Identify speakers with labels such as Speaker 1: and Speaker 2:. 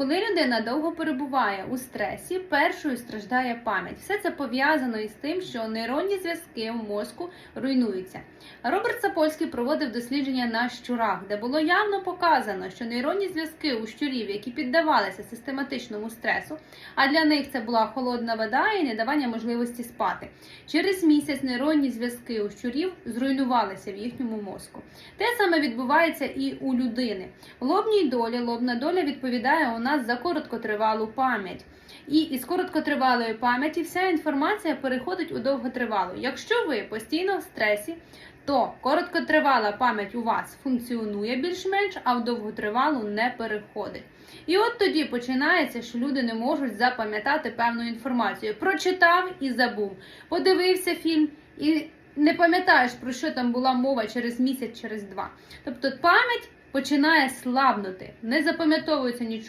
Speaker 1: Коли людина довго перебуває у стресі, першою страждає пам'ять. Все це пов'язано із тим, що нейронні зв'язки в мозку руйнуються. Роберт Сапольський проводив дослідження на щурах, де було явно показано, що нейронні зв'язки у щурів, які піддавалися систематичному стресу, а для них це була холодна вода і недавання можливості спати. Через місяць нейронні зв'язки у щурів зруйнувалися в їхньому мозку. Те саме відбувається і у людини. В лобній долі лобна доля відповідає у нас за короткотривалу пам'ять. І із короткотривалої пам'яті вся інформація переходить у довготривалу. Якщо ви постійно в стресі, то короткотривала пам'ять у вас функціонує більш-менш, а в довготривалу не переходить. І от тоді починається, що люди не можуть запам'ятати певну інформацію. Прочитав і забув, подивився фільм і не пам'ятаєш, про що там була мова через місяць, через два. Тобто пам'ять починає слабнути, не запам'ятовується нічого.